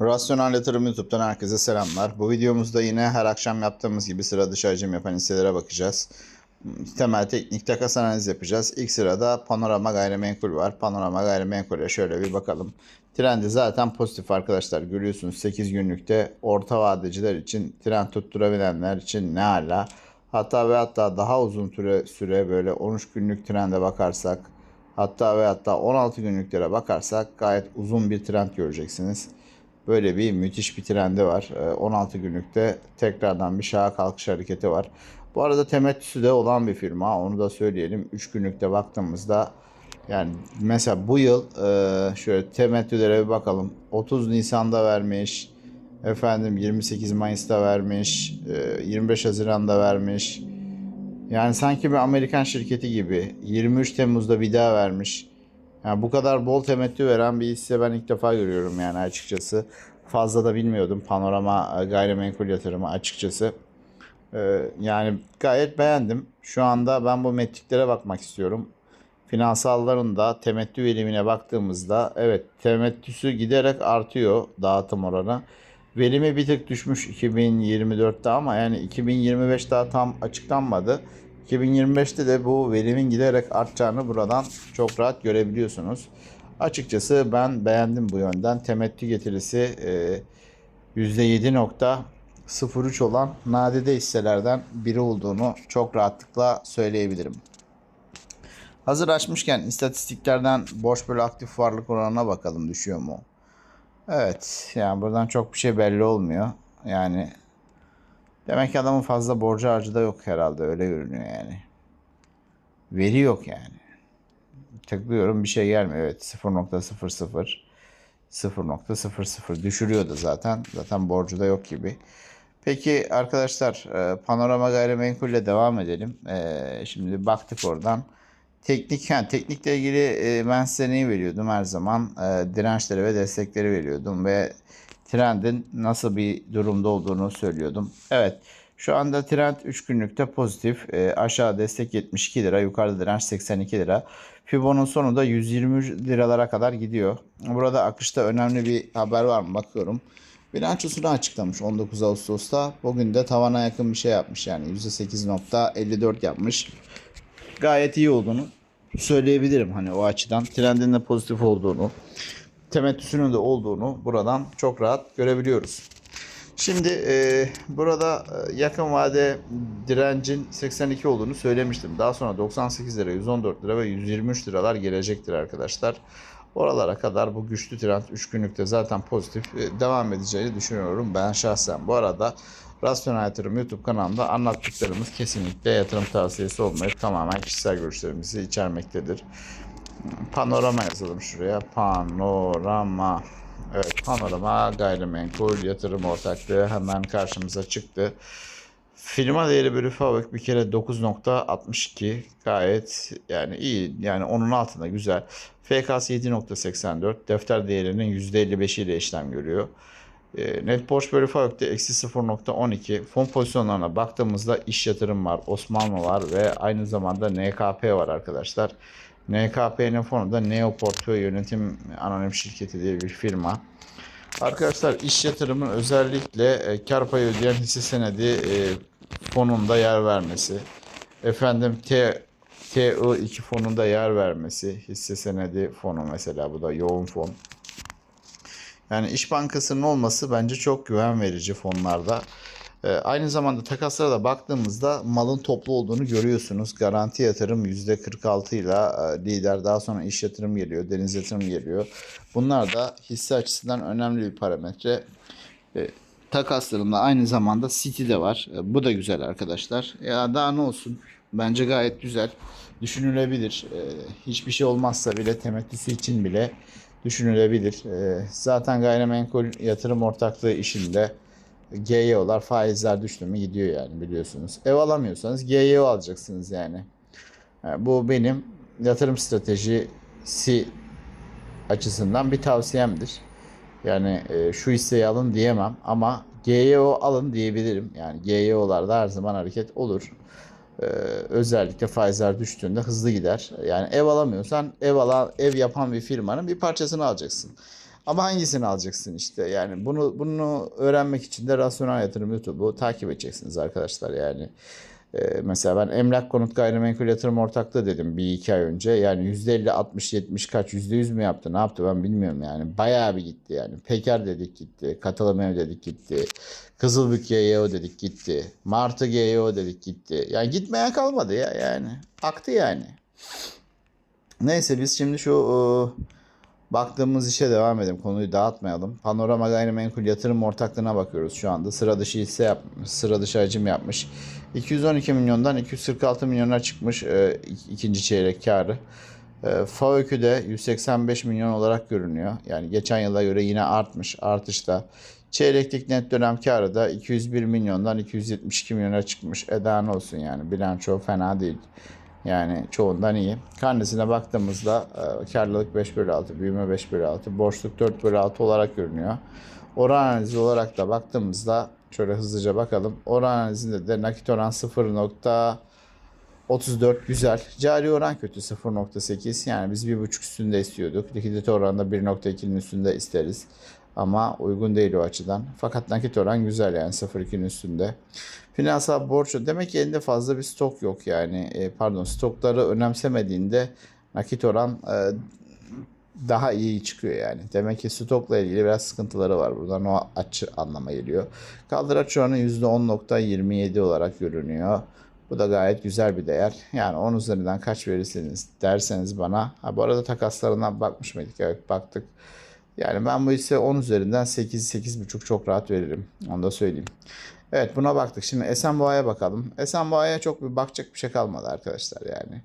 Rasyonel Yatırım YouTube'dan herkese selamlar. Bu videomuzda yine her akşam yaptığımız gibi sıra dışı hacim yapan hisselere bakacağız. Temel teknik takas analiz yapacağız. İlk sırada Panorama Gayrimenkul var. Panorama Gayrimenkul'e şöyle bir bakalım. Trendi zaten pozitif arkadaşlar. Görüyorsunuz 8 günlükte orta vadeciler için trend tutturabilenler için ne hala. Hatta ve hatta daha uzun süre, süre böyle 13 günlük trende bakarsak hatta ve hatta 16 günlüklere bakarsak gayet uzun bir trend göreceksiniz. Böyle bir müthiş bir trendi var. Ee, 16 günlükte tekrardan bir şaha kalkış hareketi var. Bu arada temettüsü de olan bir firma. Onu da söyleyelim. 3 günlükte baktığımızda yani mesela bu yıl e, şöyle temettülere bir bakalım. 30 Nisan'da vermiş. Efendim 28 Mayıs'ta vermiş. e, 25 Haziran'da vermiş. Yani sanki bir Amerikan şirketi gibi 23 Temmuz'da bir daha vermiş. Yani bu kadar bol temettü veren bir hisse ben ilk defa görüyorum yani açıkçası. Fazla da bilmiyordum panorama e, gayrimenkul yatırımı açıkçası. Ee, yani gayet beğendim. Şu anda ben bu metriklere bakmak istiyorum. Finansalların da temettü verimine baktığımızda evet temettüsü giderek artıyor dağıtım oranı. Verimi bir tık düşmüş 2024'te ama yani 2025 daha tam açıklanmadı. 2025'te de bu verimin giderek artacağını buradan çok rahat görebiliyorsunuz. Açıkçası ben beğendim bu yönden. Temettü getirisi e, %7.03 olan nadide hisselerden biri olduğunu çok rahatlıkla söyleyebilirim. Hazır açmışken istatistiklerden borç bölü aktif varlık oranına bakalım düşüyor mu? Evet yani buradan çok bir şey belli olmuyor. Yani demek ki adamın fazla borcu harcı da yok herhalde öyle görünüyor yani. Veri yok yani. Tıklıyorum bir şey gelmiyor. Evet 0.00 0.00 düşürüyordu zaten. Zaten borcu da yok gibi. Peki arkadaşlar e, panorama gayrimenkulle devam edelim. E, Şimdi baktık oradan. Teknik, yani teknikle ilgili e, ben size neyi veriyordum her zaman? E, dirençleri ve destekleri veriyordum ve trendin nasıl bir durumda olduğunu söylüyordum. Evet şu anda trend 3 günlükte pozitif. E, aşağı destek 72 lira, yukarıda direnç 82 lira. Fibo'nun sonunda 120 liralara kadar gidiyor. Burada akışta önemli bir haber var mı bakıyorum. Bilançosunu açıklamış 19 Ağustos'ta. Bugün de tavana yakın bir şey yapmış yani %8.54 yapmış gayet iyi olduğunu söyleyebilirim hani o açıdan. Trendin de pozitif olduğunu, temettüsünün de olduğunu buradan çok rahat görebiliyoruz. Şimdi e, burada e, yakın vade direncin 82 olduğunu söylemiştim. Daha sonra 98 lira, 114 lira ve 123 liralar gelecektir arkadaşlar. Oralara kadar bu güçlü trend 3 günlükte zaten pozitif e, devam edeceğini düşünüyorum ben şahsen. Bu arada Rasyonel Yatırım YouTube kanalında anlattıklarımız kesinlikle yatırım tavsiyesi olmayıp tamamen kişisel görüşlerimizi içermektedir. Panorama yazalım şuraya. Panorama. Evet, panorama gayrimenkul yatırım ortaklığı hemen karşımıza çıktı. Firma değeri bölü FAVÖK bir kere 9.62 gayet yani iyi yani onun altında güzel. FKS 7.84 defter değerinin %55 ile işlem görüyor. E, net borç bölü FAVÖK'te eksi 0.12 fon pozisyonlarına baktığımızda iş yatırım var, Osmanlı var ve aynı zamanda NKP var arkadaşlar. NKP'nin fonu da Neo Portföy Yönetim Anonim Şirketi diye bir firma. Arkadaşlar iş yatırımın özellikle e, kar payı ödeyen hisse senedi e, fonunda yer vermesi. Efendim T TI2 fonunda yer vermesi. Hisse senedi fonu mesela bu da yoğun fon. Yani İş Bankası'nın olması bence çok güven verici fonlarda. Ee, aynı zamanda takaslara da baktığımızda malın toplu olduğunu görüyorsunuz. Garanti yatırım %46 ile e, lider daha sonra iş yatırım geliyor, deniz yatırım geliyor. Bunlar da hisse açısından önemli bir parametre. E, takaslarında aynı zamanda City de var. E, bu da güzel arkadaşlar. Ya daha ne olsun? Bence gayet güzel. Düşünülebilir. Hiçbir şey olmazsa bile temettüsü için bile düşünülebilir. Zaten gayrimenkul yatırım ortaklığı işinde GYO'lar faizler düştü mü gidiyor yani biliyorsunuz. Ev alamıyorsanız GYO alacaksınız yani. E, bu benim yatırım stratejisi açısından bir tavsiyemdir. Yani e, şu hisseyi alın diyemem ama GYO alın diyebilirim. Yani GYO'larda her zaman hareket olur. Ee, özellikle faizler düştüğünde hızlı gider. Yani ev alamıyorsan ev alan ev yapan bir firmanın bir parçasını alacaksın. Ama hangisini alacaksın işte yani bunu bunu öğrenmek için de Rasyonel Yatırım YouTube'u takip edeceksiniz arkadaşlar yani. Ee, mesela ben emlak konut gayrimenkul yatırım ortaklığı dedim bir iki ay önce. Yani %50, 60, 70 kaç %100 mü yaptı ne yaptı ben bilmiyorum yani. Bayağı bir gitti yani. Peker dedik gitti. Katılım ev dedik gitti. Kızılbük GYO dedik gitti. Martı GYO dedik gitti. Yani gitmeyen kalmadı ya yani. Aktı yani. Neyse biz şimdi şu e, baktığımız işe devam edelim. Konuyu dağıtmayalım. Panorama Gayrimenkul Yatırım Ortaklığı'na bakıyoruz şu anda. Sıra dışı hisse yapmış, sıra dışı hacim yapmış. 212 milyondan 246 milyona çıkmış e, ik- ikinci çeyrek karı. E, FAÖK'ü de 185 milyon olarak görünüyor. Yani geçen yıla göre yine artmış. Artışta. Çeyreklik net dönem karı da 201 milyondan 272 milyona çıkmış. Eda ne olsun yani. Bilanço fena değil. Yani çoğundan iyi. Karnesine baktığımızda e, karlılık 5 bölü 6, büyüme 5 bölü 6, borçluk 4 bölü 6 olarak görünüyor. Oran analizi olarak da baktığımızda şöyle hızlıca bakalım. Oran analizinde de nakit oran 0.34 güzel. Cari oran kötü 0.8. Yani biz 1.5 üstünde istiyorduk. Likidite oranı da 1.2'nin üstünde isteriz. Ama uygun değil o açıdan. Fakat nakit oran güzel yani 0.2'nin üstünde. Finansal borç demek ki elinde fazla bir stok yok yani E, pardon stokları önemsemediğinde nakit oran e, daha iyi çıkıyor yani. Demek ki stokla ilgili biraz sıkıntıları var. Buradan o açı anlama geliyor. Kaldıraç oranı %10.27 olarak görünüyor. Bu da gayet güzel bir değer. Yani 10 üzerinden kaç verirseniz derseniz bana. Ha, bu arada takaslarına bakmış mıydık? Evet baktık. Yani ben bu ise 10 üzerinden 8 8,5 çok rahat veririm. Onu da söyleyeyim. Evet buna baktık. Şimdi Esenboğa'ya bakalım. Esenboğa'ya çok bir bakacak bir şey kalmadı arkadaşlar yani.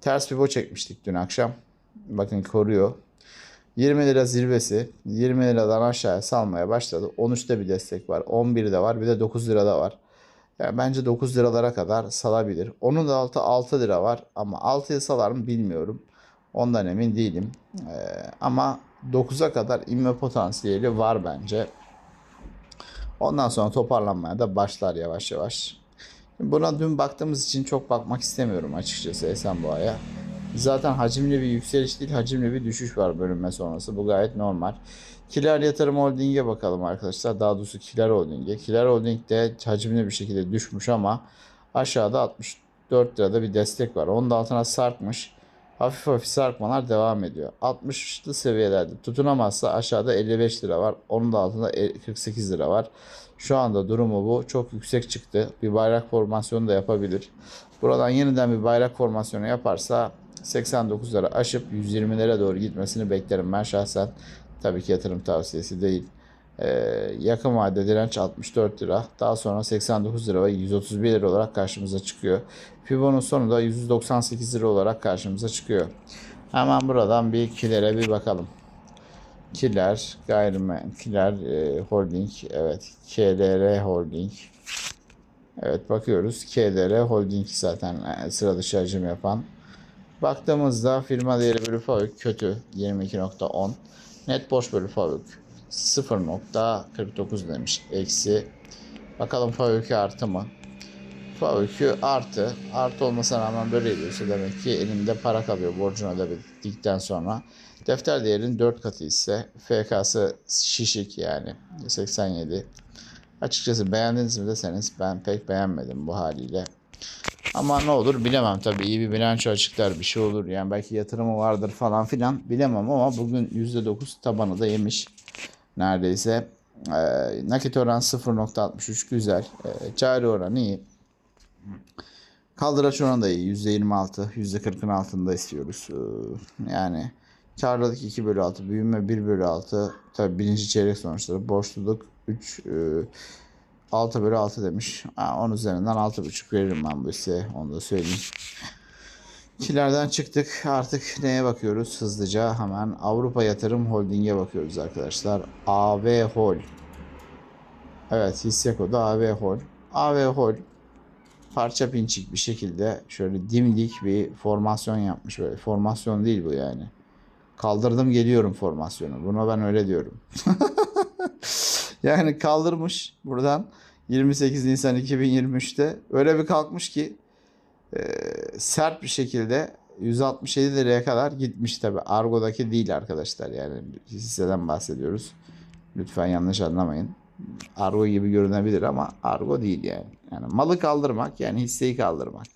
Ters pivo çekmiştik dün akşam. Bakın koruyor. 20 lira zirvesi 20 liradan aşağıya salmaya başladı. 13'te bir destek var. 11'de var. Bir de 9 lirada var. Yani bence 9 liralara kadar salabilir. Onun da altı 6 lira var. Ama 6'ya salar mı bilmiyorum. Ondan emin değilim. Ee, ama 9'a kadar inme potansiyeli var bence. Ondan sonra toparlanmaya da başlar yavaş yavaş. Buna dün baktığımız için çok bakmak istemiyorum açıkçası Esenboğa'ya. Zaten hacimli bir yükseliş değil, hacimli bir düşüş var bölünme sonrası. Bu gayet normal. Kiler Yatırım Holding'e bakalım arkadaşlar. Daha doğrusu Kiler Holding'e. Kiler Holding de hacimli bir şekilde düşmüş ama aşağıda 64 lirada bir destek var. Onun da altına sarkmış. Hafif hafif sarkmalar devam ediyor. 60'lı seviyelerde tutunamazsa aşağıda 55 lira var. Onun da altında 48 lira var. Şu anda durumu bu. Çok yüksek çıktı. Bir bayrak formasyonu da yapabilir. Buradan yeniden bir bayrak formasyonu yaparsa 89 lira aşıp 120'lere doğru gitmesini beklerim ben şahsen. Tabii ki yatırım tavsiyesi değil. Ee, yakın vade direnç 64 lira. Daha sonra 89 lira ve 131 lira olarak karşımıza çıkıyor. Fibon'un sonu da 198 lira olarak karşımıza çıkıyor. Hemen buradan bir kilere bir bakalım. Kiler, gayrimen, Kiler e, Holding, evet, KLR Holding. Evet bakıyoruz. KLR Holding zaten e, sıra dışı hacim yapan. Baktığımızda firma değeri bölü FAVÖK kötü 22.10. Net borç bölü FAVÖK 0.49 demiş. Eksi. Bakalım FAVÖK'ü artı mı? FAVÖK'ü artı. Artı olmasına rağmen böyle ediyorsa demek ki elimde para kalıyor borcunu ödedikten sonra. Defter değerinin 4 katı ise FK'sı şişik yani 87. Açıkçası beğendiniz mi deseniz ben pek beğenmedim bu haliyle. Ama ne olur bilemem tabii iyi bir bilanço açıklar bir şey olur yani belki yatırımı vardır falan filan bilemem ama bugün %9 tabanı da yemiş neredeyse. Ee, nakit oran 0.63 güzel. Ee, cari oran iyi. Kaldıraç oranı da iyi. %26, %40'ın altında istiyoruz. Ee, yani karlılık 2 bölü 6, büyüme 1 bölü 6. Tabii birinci çeyrek sonuçları. Borçluluk 3, e, 6 bölü 6 demiş. Ha, 10 üzerinden 6,5 veririm ben bu hisseye. Onu da söyleyeyim. Kilerden çıktık. Artık neye bakıyoruz? Hızlıca hemen Avrupa Yatırım Holding'e bakıyoruz arkadaşlar. AV Hol. Evet hisse kodu AV Hol. AV Hol parça pinçik bir şekilde şöyle dimdik bir formasyon yapmış. Böyle formasyon değil bu yani. Kaldırdım geliyorum formasyonu. Buna ben öyle diyorum. yani kaldırmış buradan 28 Nisan 2023'te öyle bir kalkmış ki e, sert bir şekilde 167 liraya kadar gitmiş tabi. Argo'daki değil arkadaşlar yani hisseden bahsediyoruz. Lütfen yanlış anlamayın. Argo gibi görünebilir ama Argo değil yani. Yani malı kaldırmak yani hisseyi kaldırmak.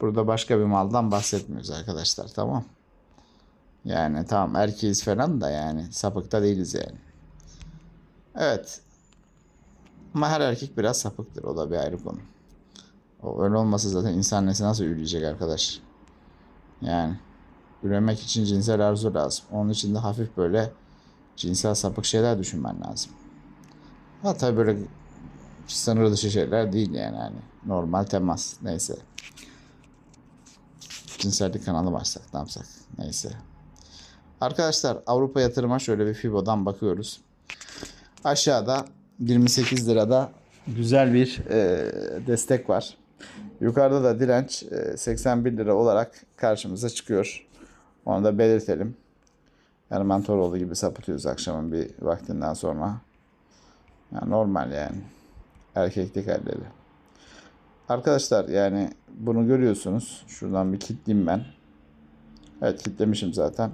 Burada başka bir maldan bahsetmiyoruz arkadaşlar tamam. Yani tamam erkeğiz falan da yani sapıkta değiliz yani. Evet. Ama her erkek biraz sapıktır. O da bir ayrı konu. O öyle olmasa zaten insan nesi nasıl üreyecek arkadaş? Yani üremek için cinsel arzu lazım. Onun için de hafif böyle cinsel sapık şeyler düşünmen lazım. Ha tabii böyle sınır dışı şeyler değil yani hani normal temas neyse. Cinsellik kanalı mı açsak ne yapsak neyse. Arkadaşlar Avrupa yatırıma şöyle bir Fibo'dan bakıyoruz. Aşağıda 28 lirada güzel bir e, destek var. Yukarıda da direnç e, 81 lira olarak karşımıza çıkıyor. Onu da belirtelim. Erman Toroğlu gibi sapıtıyoruz akşamın bir vaktinden sonra. Yani normal yani. Erkeklik halleri. Arkadaşlar yani bunu görüyorsunuz. Şuradan bir kilitleyeyim ben. Evet kilitlemişim zaten.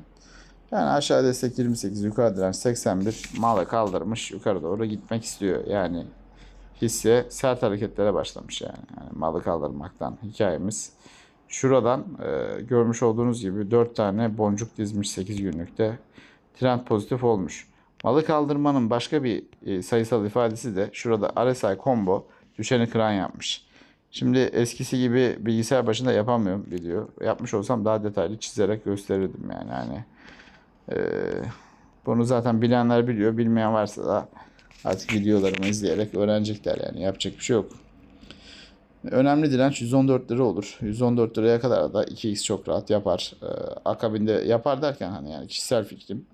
Yani aşağı destek 28, yukarı direnç 81. Malı kaldırmış, yukarı doğru gitmek istiyor. Yani hisse sert hareketlere başlamış yani. yani malı kaldırmaktan hikayemiz. Şuradan e, görmüş olduğunuz gibi 4 tane boncuk dizmiş 8 günlükte. Trend pozitif olmuş. Malı kaldırmanın başka bir e, sayısal ifadesi de şurada RSI combo düşeni kıran yapmış. Şimdi eskisi gibi bilgisayar başında yapamıyorum video. Yapmış olsam daha detaylı çizerek gösterirdim yani. yani ee, bunu zaten bilenler biliyor. Bilmeyen varsa da artık videolarımı izleyerek öğrenecekler yani. Yapacak bir şey yok. Önemli direnç 114 lira olur. 114 liraya kadar da 2x çok rahat yapar. Ee, akabinde yapar derken hani yani kişisel fikrim.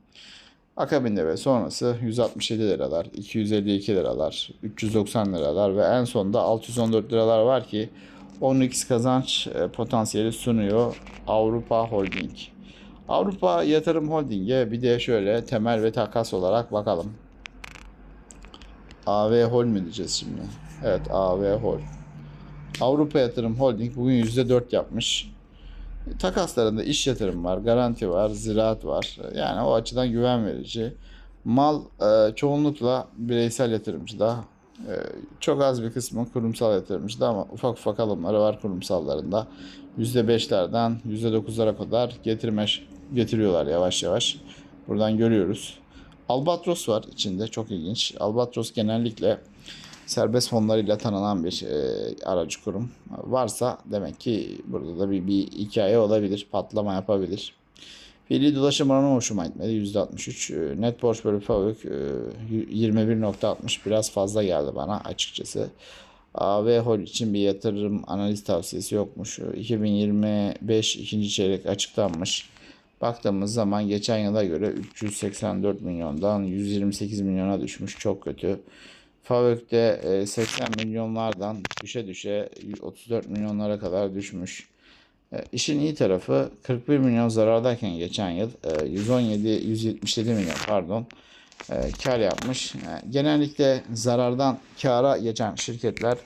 Akabinde ve sonrası 167 liralar, 252 liralar, 390 liralar ve en sonunda 614 liralar var ki 10x kazanç e, potansiyeli sunuyor Avrupa Holding. Avrupa Yatırım Holding'e bir de şöyle temel ve takas olarak bakalım. AV Hol mü diyeceğiz şimdi? Evet AV Hol. Avrupa Yatırım Holding bugün %4 yapmış. Takaslarında iş yatırım var, garanti var, ziraat var. Yani o açıdan güven verici. Mal e, çoğunlukla bireysel yatırımcıda. E, çok az bir kısmı kurumsal yatırımcıda ama ufak ufak alımları var kurumsallarında. %5'lerden %9'lara kadar getirme getiriyorlar yavaş yavaş. Buradan görüyoruz. Albatros var içinde çok ilginç. Albatros genellikle serbest fonlarıyla tanınan bir e, aracı kurum. Varsa demek ki burada da bir, bir hikaye olabilir. Patlama yapabilir. Fiili dolaşım oranı hoşuma gitmedi. %63. E, Net borç bölü e, 21.60 biraz fazla geldi bana açıkçası. AV Hol için bir yatırım analiz tavsiyesi yokmuş. 2025 ikinci çeyrek açıklanmış. Baktığımız zaman geçen yıla göre 384 milyondan 128 milyona düşmüş. Çok kötü. Favök'te 80 milyonlardan düşe düşe 34 milyonlara kadar düşmüş. E, İşin iyi tarafı 41 milyon zarardayken geçen yıl 117 177 milyon pardon e, kar yapmış. Genellikle zarardan kara geçen şirketler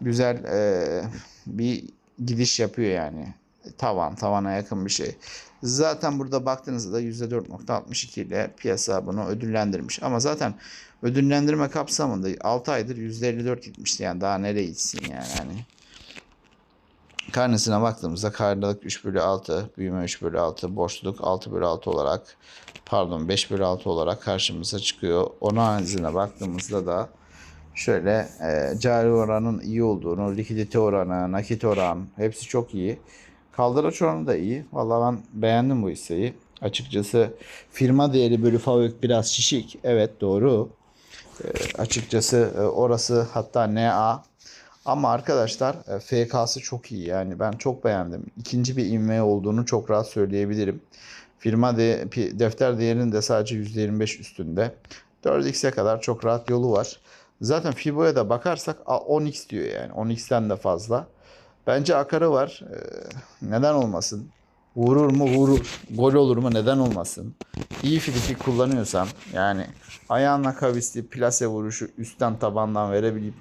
güzel e, bir gidiş yapıyor yani. Tavan, tavana yakın bir şey. Zaten burada baktığınızda da %4.62 ile piyasa bunu ödüllendirmiş. Ama zaten ödüllendirme kapsamında 6 aydır %54 gitmişti. Yani daha nereye gitsin yani. yani. Karnesine baktığımızda karlılık 3 bölü 6, büyüme 3 bölü 6, borçluluk 6 bölü 6 olarak pardon 5 bölü 6 olarak karşımıza çıkıyor. Onun analizine baktığımızda da şöyle e, cari oranın iyi olduğunu, likidite oranı, nakit oran hepsi çok iyi. Kaldıraç oranı da iyi. Vallahi ben beğendim bu hisseyi. Açıkçası firma değeri bölü FAVÖK biraz şişik. Evet doğru. E, açıkçası e, orası hatta NA. Ama arkadaşlar e, FK'sı çok iyi. Yani ben çok beğendim. İkinci bir inme olduğunu çok rahat söyleyebilirim. Firma de, defter değerinin de sadece %25 üstünde. 4x'e kadar çok rahat yolu var. Zaten Fibo'ya da bakarsak a, 10x diyor yani. 10x'ten de fazla. Bence akarı var. Ee, neden olmasın? Vurur mu vurur. Gol olur mu neden olmasın? İyi frikik kullanıyorsan yani ayağınla kavisli plase vuruşu üstten tabandan verebilip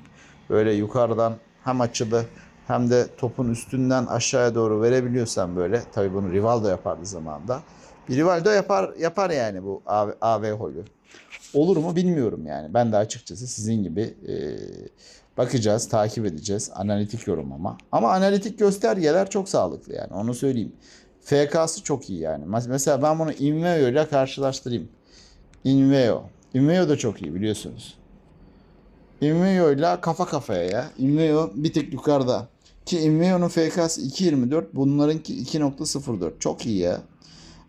böyle yukarıdan hem açılı hem de topun üstünden aşağıya doğru verebiliyorsan böyle tabii bunu Rivaldo yapardı zamanında. Rivaldo yapar yapar yani bu AV, AV holü. Olur mu bilmiyorum yani. Ben de açıkçası sizin gibi e, bakacağız, takip edeceğiz. Analitik yorum ama. Ama analitik göstergeler çok sağlıklı yani onu söyleyeyim. FK'sı çok iyi yani. Mes- Mesela ben bunu Inveo ile karşılaştırayım. Inveo. Inveo da çok iyi biliyorsunuz. Inveo ile kafa kafaya ya. Inveo bir tık yukarıda. Ki Inveo'nun FK'sı 2.24, bunlarınki 2.04. Çok iyi ya.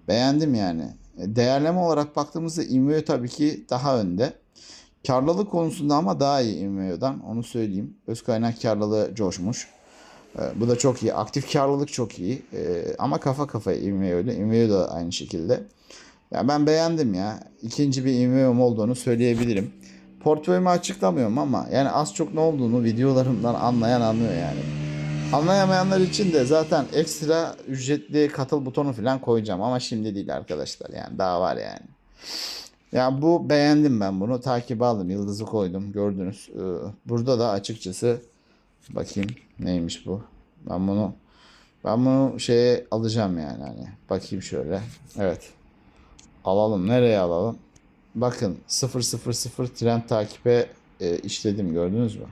Beğendim yani. E, Değerleme olarak baktığımızda Inveo tabii ki daha önde. Karlılık konusunda ama daha iyi Inveo'dan onu söyleyeyim. Öz kaynak karlılığı coşmuş. E, Bu da çok iyi. Aktif karlılık çok iyi. E, Ama kafa kafaya Inveo ile. Inveo da aynı şekilde. Ya ben beğendim ya. İkinci bir Inveo'm olduğunu söyleyebilirim. Portföyümü açıklamıyorum ama yani az çok ne olduğunu videolarımdan anlayan anlıyor yani. Anlayamayanlar için de zaten ekstra ücretli katıl butonu falan koyacağım ama şimdi değil arkadaşlar yani daha var yani. Ya bu beğendim ben bunu takip aldım yıldızı koydum gördünüz. Ee, Burada da açıkçası bakayım neymiş bu. Ben bunu ben bunu şeye alacağım yani hani bakayım şöyle. Evet. Alalım nereye alalım? Bakın 000 trend takibe e, işledim gördünüz mü?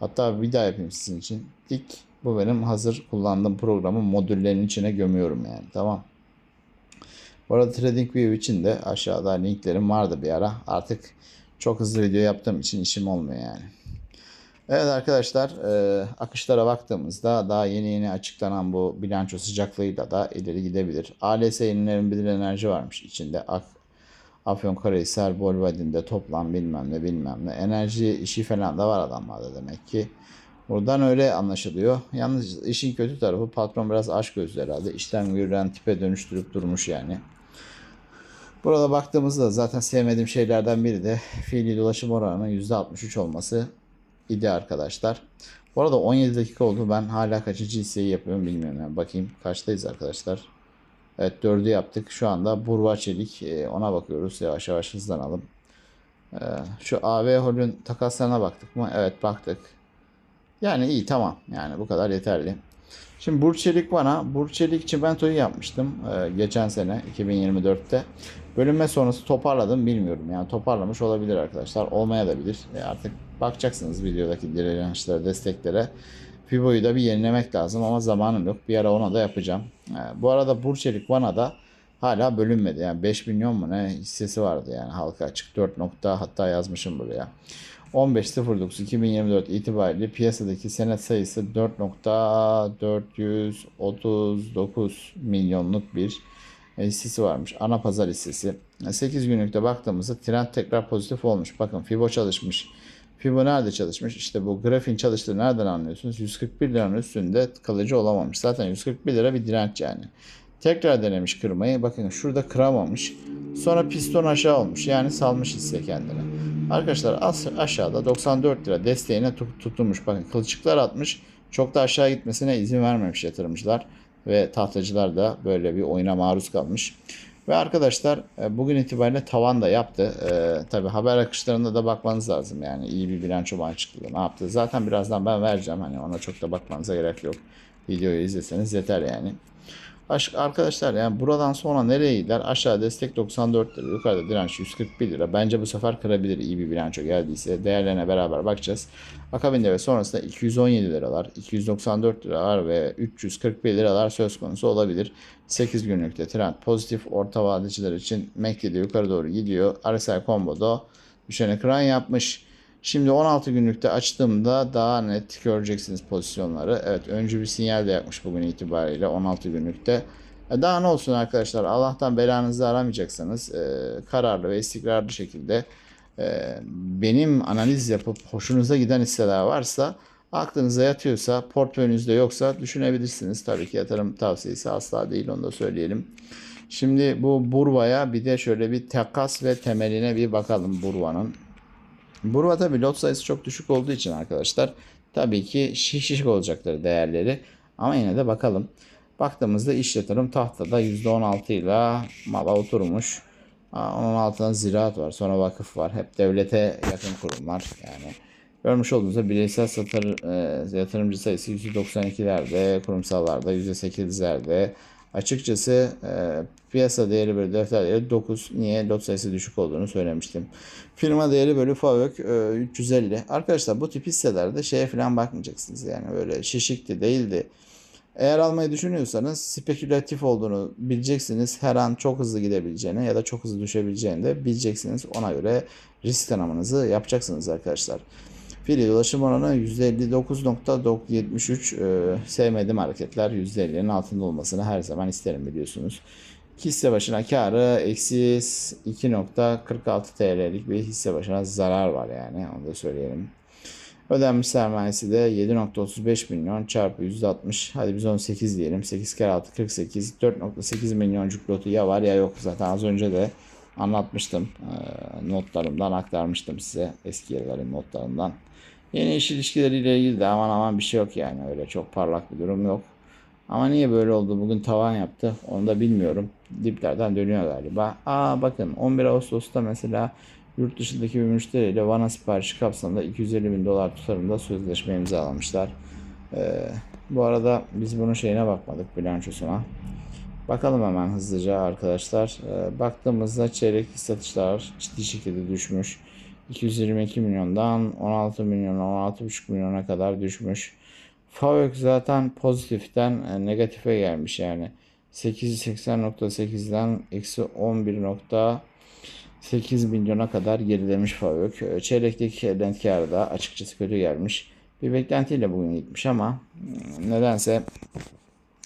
Hatta bir daha yapayım sizin için. Dik bu benim hazır kullandığım programın modüllerinin içine gömüyorum yani tamam. Bu arada TradingView için de aşağıda linklerim vardı bir ara. Artık çok hızlı video yaptığım için işim olmuyor yani. Evet arkadaşlar e, akışlara baktığımızda daha yeni yeni açıklanan bu bilanço sıcaklığıyla da ileri gidebilir. ALS yenilenebilir enerji varmış içinde. Ak, Afyonkarahisar, Bolvadin'de toplam bilmem ne bilmem ne. Enerji işi falan da var adamlarda demek ki. Buradan öyle anlaşılıyor. Yalnız işin kötü tarafı patron biraz aşk gözlü herhalde. İşten görülen tipe dönüştürüp durmuş yani. Burada baktığımızda zaten sevmediğim şeylerden biri de fiili dolaşım oranının %63 olması idi arkadaşlar. Bu arada 17 dakika oldu. Ben hala kaçıncı hisseyi yapıyorum bilmiyorum. Yani bakayım kaçtayız arkadaşlar. Evet 4'ü yaptık. Şu anda Burva Çelik e, ona bakıyoruz. Yavaş yavaş hızlanalım. E, Şu AV Hol'ün takaslarına baktık mı? Evet baktık. Yani iyi tamam. Yani bu kadar yeterli. Şimdi Burçelik bana Burçelik çimentoyu yapmıştım e, geçen sene 2024'te. Bölünme sonrası toparladım bilmiyorum. Yani toparlamış olabilir arkadaşlar. Olmaya da bilir. E, artık bakacaksınız videodaki dirençlere, desteklere. Fibo'yu da bir yenilemek lazım ama zamanım yok. Bir ara ona da yapacağım. E, bu arada Burçelik bana da hala bölünmedi. Yani 5 milyon mu ne hissesi vardı yani halka açık 4 nokta hatta yazmışım buraya. 15.09 2024 itibariyle piyasadaki senet sayısı 4.439 milyonluk bir hissesi varmış. Ana pazar hissesi. 8 günlükte baktığımızda trend tekrar pozitif olmuş. Bakın Fibo çalışmış. Fibo nerede çalışmış? İşte bu grafiğin çalıştığı nereden anlıyorsunuz? 141 liranın üstünde kalıcı olamamış. Zaten 141 lira bir direnç yani. Tekrar denemiş kırmayı. Bakın şurada kıramamış. Sonra piston aşağı olmuş. Yani salmış hisse kendini. Arkadaşlar aşağıda 94 lira desteğine tut- tutunmuş. Bakın kılçıklar atmış. Çok da aşağı gitmesine izin vermemiş yatırımcılar. Ve tahtacılar da böyle bir oyuna maruz kalmış. Ve arkadaşlar e, bugün itibariyle tavan da yaptı. E, tabii haber akışlarında da bakmanız lazım. Yani iyi bir bilanço mu çıktı. Ne yaptı? Zaten birazdan ben vereceğim. Hani ona çok da bakmanıza gerek yok. Videoyu izleseniz yeter yani. Aş- Arkadaşlar yani buradan sonra nereye gider? Aşağı destek 94 lira. Yukarıda direnç 141 lira. Bence bu sefer kırabilir iyi bir bilanço geldiyse. Değerlerine beraber bakacağız. Akabinde ve sonrasında 217 liralar, 294 liralar ve 341 liralar söz konusu olabilir. 8 günlükte trend pozitif. Orta vadeciler için MACD'de yukarı doğru gidiyor. RSI Combo'da düşen kıran yapmış. Şimdi 16 günlükte açtığımda daha net göreceksiniz pozisyonları. Evet öncü bir sinyal de yapmış bugün itibariyle 16 günlükte. E, Daha ne olsun arkadaşlar Allah'tan belanızı aramayacaksanız e, kararlı ve istikrarlı şekilde e, benim analiz yapıp hoşunuza giden hisseler varsa aklınıza yatıyorsa portföyünüzde yoksa düşünebilirsiniz. Tabii ki yatırım tavsiyesi asla değil onu da söyleyelim. Şimdi bu Burva'ya bir de şöyle bir takas ve temeline bir bakalım Burva'nın. Burva tabii lot sayısı çok düşük olduğu için arkadaşlar tabii ki şişik olacaktır değerleri. Ama yine de bakalım. Baktığımızda iş yatırım tahtada %16 ile mala oturmuş. Onun altında ziraat var. Sonra vakıf var. Hep devlete yakın kurumlar. Yani Görmüş olduğunuzda bireysel satır, e, yatırımcı sayısı %92'lerde, kurumsallarda %8'lerde. Açıkçası e, piyasa değeri bölü defter değeri 9. Niye? Lot sayısı düşük olduğunu söylemiştim. Firma değeri bölü FAVÖK e, 350. Arkadaşlar bu tip hisselerde şeye falan bakmayacaksınız. Yani böyle şişikti değildi. Eğer almayı düşünüyorsanız spekülatif olduğunu bileceksiniz. Her an çok hızlı gidebileceğini ya da çok hızlı düşebileceğini de bileceksiniz. Ona göre risk tanımınızı yapacaksınız arkadaşlar. Fiili dolaşım oranı %59.73. Ee, sevmediğim hareketler %50'nin altında olmasını her zaman isterim biliyorsunuz. Hisse başına karı eksi 2.46 TL'lik bir hisse başına zarar var yani onu da söyleyelim. Ödenmiş sermayesi de 7.35 milyon çarpı %60. Hadi biz 18 diyelim. 8 kere 6 48. 4.8 milyoncuk lotu ya var ya yok. Zaten az önce de anlatmıştım. Ee, notlarımdan aktarmıştım size. Eski yılların notlarından. Yeni iş ilişkileriyle ilgili de aman aman bir şey yok yani. Öyle çok parlak bir durum yok. Ama niye böyle oldu? Bugün tavan yaptı. Onu da bilmiyorum. Diplerden dönüyor galiba. Aa bakın 11 Ağustos'ta mesela yurt dışındaki bir müşteriyle Vana siparişi kapsamında 250 bin dolar tutarında sözleşme imzalamışlar. Ee, bu arada biz bunun şeyine bakmadık bilançosuna. Bakalım hemen hızlıca arkadaşlar. Ee, baktığımızda çeyrek satışlar ciddi şekilde düşmüş. 222 milyondan 16 milyon 16,5 milyona kadar düşmüş. FAVÖK zaten pozitiften e, negatife gelmiş yani. 880.8'den eksi 11.8 milyona kadar gerilemiş FAVÖK. E, Çeyrekteki karı da açıkçası kötü gelmiş. Bir beklentiyle bugün gitmiş ama mm, nedense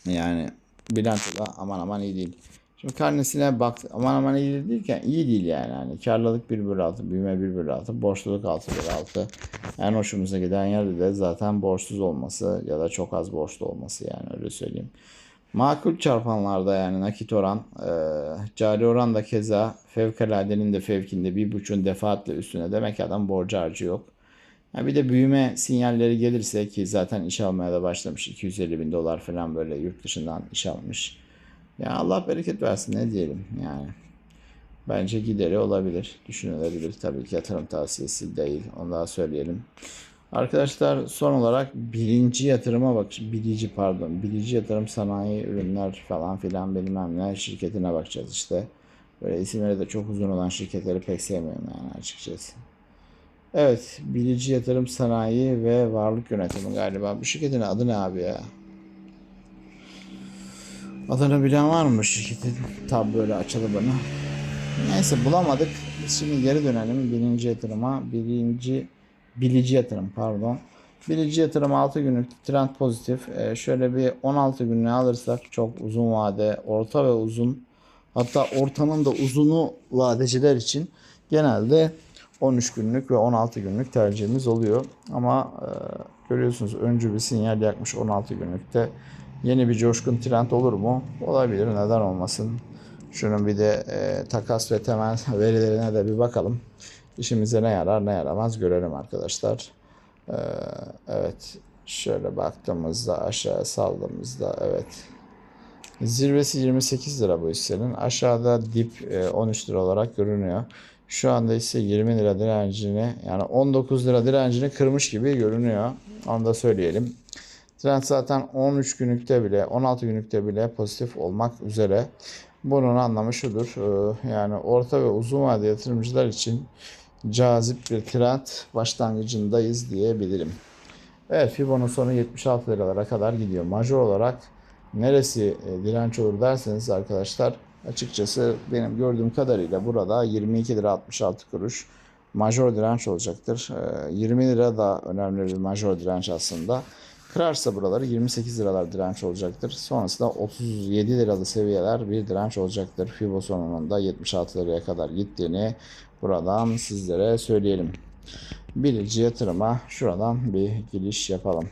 yani bilançoda aman aman iyi değil. Şimdi karnesine bak aman aman iyi değil derken iyi değil yani. yani karlılık 1 bölü 6, büyüme 1 bölü 6, borçluluk 6 bölü 6. En hoşumuza giden yerde de zaten borçsuz olması ya da çok az borçlu olması yani öyle söyleyeyim. Makul çarpanlarda yani nakit oran, e, cari oran da keza fevkaladenin de fevkinde bir buçuğun defaatle üstüne demek adam borcu harcı yok. Ha bir de büyüme sinyalleri gelirse ki zaten iş almaya da başlamış 250 bin dolar falan böyle yurt dışından iş almış. Ya Allah bereket versin ne diyelim yani. Bence gideri olabilir. Düşünülebilir. Tabii ki yatırım tavsiyesi değil. Onu daha söyleyelim. Arkadaşlar son olarak birinci yatırıma bak. Bilici pardon. Bilici yatırım sanayi ürünler falan filan bilmem ne şirketine bakacağız işte. Böyle isimleri de çok uzun olan şirketleri pek sevmiyorum yani açıkçası. Evet. Bilici yatırım sanayi ve varlık yönetimi galiba. Bu şirketin adı ne abi ya? Adını bilen var mı şirketin? Tabi böyle açılı bana. Neyse bulamadık. Şimdi geri dönelim birinci yatırıma. Birinci bilici yatırım pardon. Bilici yatırım 6 günlük trend pozitif. Ee, şöyle bir 16 günlüğü alırsak çok uzun vade, orta ve uzun hatta ortanın da uzunu vadeciler için genelde 13 günlük ve 16 günlük tercihimiz oluyor. Ama e, görüyorsunuz öncü bir sinyal yakmış 16 günlükte. Yeni bir coşkun trend olur mu? Olabilir. Neden olmasın? Şunun bir de e, takas ve temel verilerine de bir bakalım. İşimize ne yarar ne yaramaz görelim arkadaşlar. E, evet. Şöyle baktığımızda aşağı saldığımızda evet. Zirvesi 28 lira bu hissenin. Aşağıda dip e, 13 lira olarak görünüyor. Şu anda ise 20 lira direncini yani 19 lira direncini kırmış gibi görünüyor. Onu da söyleyelim. Trend zaten 13 günlükte bile 16 günlükte bile pozitif olmak üzere. Bunun anlamı şudur. e, Yani orta ve uzun vadeli yatırımcılar için cazip bir trend başlangıcındayız diyebilirim. Evet Fibon'un sonu 76 liralara kadar gidiyor. Major olarak neresi e, direnç olur derseniz arkadaşlar açıkçası benim gördüğüm kadarıyla burada 22 lira 66 kuruş major direnç olacaktır. E, 20 lira da önemli bir major direnç aslında. Kırarsa buraları 28 liralar direnç olacaktır. Sonrasında 37 liralı seviyeler bir direnç olacaktır. Fibo sonunda 76 liraya kadar gittiğini buradan sizlere söyleyelim. Birinci yatırıma şuradan bir giriş yapalım.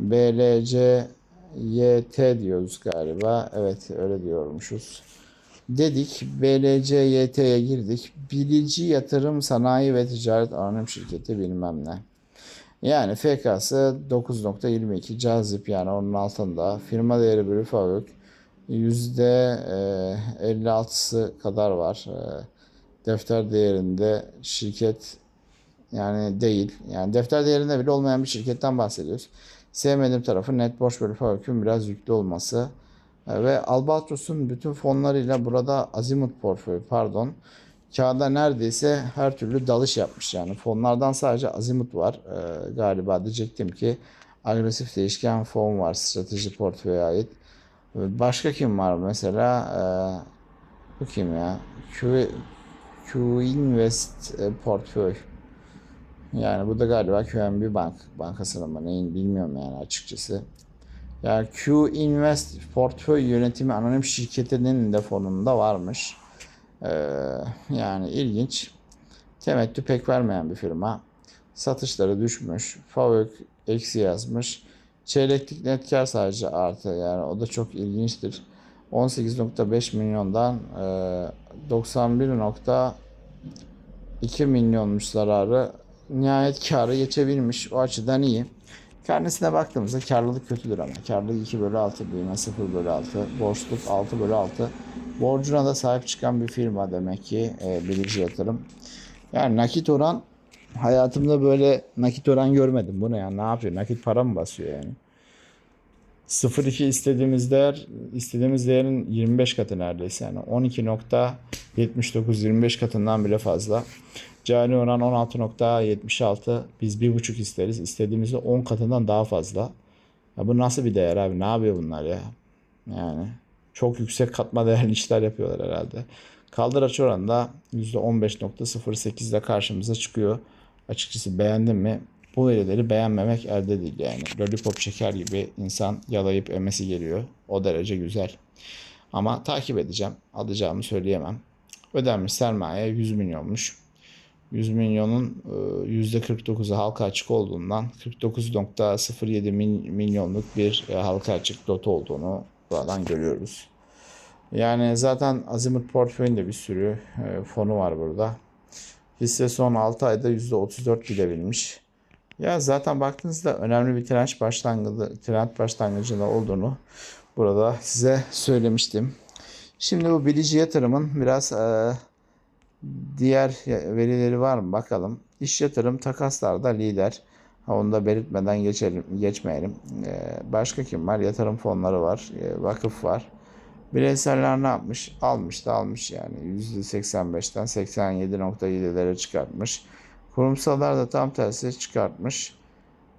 BLC YT diyoruz galiba. Evet öyle diyormuşuz. Dedik BLC YT'ye girdik. Bilici Yatırım Sanayi ve Ticaret Anonim Şirketi bilmem ne. Yani FK'sı 9.22 cazip yani onun altında. Firma değeri bölü fabrik %56'sı kadar var. E, Defter değerinde şirket Yani değil. Yani defter değerinde bile olmayan bir şirketten bahsediyoruz. Sevmediğim tarafı net borç bölü FAVÖK'ün biraz yüklü olması. E, Ve Albatros'un bütün fonlarıyla burada Azimut portföyü pardon kağıda neredeyse her türlü dalış yapmış yani. Fonlardan sadece Azimut var e, galiba diyecektim ki agresif değişken fon var strateji portföye ait. E, Başka kim var mesela? E, bu kim ya? Q, Q Invest e, portföy. Yani bu da galiba QNB Bank bankasının mı neyin bilmiyorum yani açıkçası. Yani Q Invest portföy yönetimi anonim şirketinin de fonunda varmış. Ee, yani ilginç. Temettü pek vermeyen bir firma. Satışları düşmüş. FAVÖK eksi yazmış. Çeyreklik net kar sadece artı yani o da çok ilginçtir. 18.5 milyondan e, 91.2 milyonmuş zararı. Nihayet karı geçebilmiş. O açıdan iyi. Karnesine baktığımızda karlılık kötüdür ama. Karlılık 2 bölü 6, büyüme 0 bölü 6, borçluk 6 bölü 6. Borcuna da sahip çıkan bir firma demek ki e, bilici yatırım. Yani nakit oran hayatımda böyle nakit oran görmedim. Bu ne ya? Ne yapıyor? Nakit para mı basıyor yani? 0.2 istediğimiz değer istediğimiz değerin 25 katı neredeyse yani 12.79 25 katından bile fazla. Cari oran 16.76 biz 1.5 isteriz istediğimizde 10 katından daha fazla. Ya bu nasıl bir değer abi ne yapıyor bunlar ya? Yani çok yüksek katma değerli işler yapıyorlar herhalde. Kaldıraç oranı da %15.08 ile karşımıza çıkıyor. Açıkçası beğendim mi? Bu verileri beğenmemek elde değil yani. Lollipop şeker gibi insan yalayıp emesi geliyor. O derece güzel. Ama takip edeceğim. Alacağımı söyleyemem. Ödenmiş sermaye 100 milyonmuş. 100 milyonun e, %49'u halka açık olduğundan 49.07 min- milyonluk bir e, halka açık lot olduğunu buradan görüyoruz. Yani zaten Azimut portföyünde bir sürü e, fonu var burada. Hisse son 6 ayda %34 gidebilmiş. Ya zaten baktığınızda önemli bir trend başlangıcı, trend başlangıcında olduğunu burada size söylemiştim. Şimdi bu bilici yatırımın biraz e, diğer verileri var mı bakalım. İş yatırım takaslarda lider. Ha, onu da belirtmeden geçelim, geçmeyelim. E, başka kim var? Yatırım fonları var. E, vakıf var. Bireyseller ne yapmış? Almış da almış yani. %85'ten 87.7'lere çıkartmış. Kurumsallar da tam tersi çıkartmış.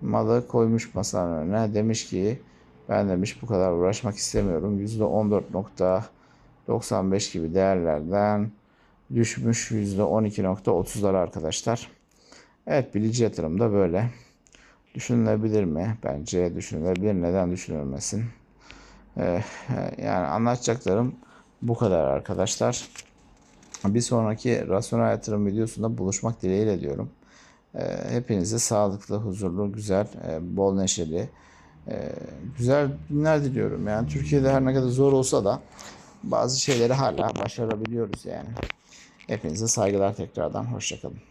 Malı koymuş masanın önüne. Demiş ki ben demiş bu kadar uğraşmak istemiyorum. %14.95 gibi değerlerden düşmüş %12.30'lar arkadaşlar. Evet bilici yatırım da böyle. Düşünülebilir mi? Bence düşünülebilir. Neden düşünülmesin? Ee, yani anlatacaklarım bu kadar arkadaşlar. Bir sonraki rasyonel yatırım videosunda buluşmak dileğiyle diyorum. Ee, hepinize sağlıklı, huzurlu, güzel, e, bol neşeli, e, güzel günler diliyorum. Yani Türkiye'de her ne kadar zor olsa da bazı şeyleri hala başarabiliyoruz yani. Hepinize saygılar tekrardan. Hoşçakalın.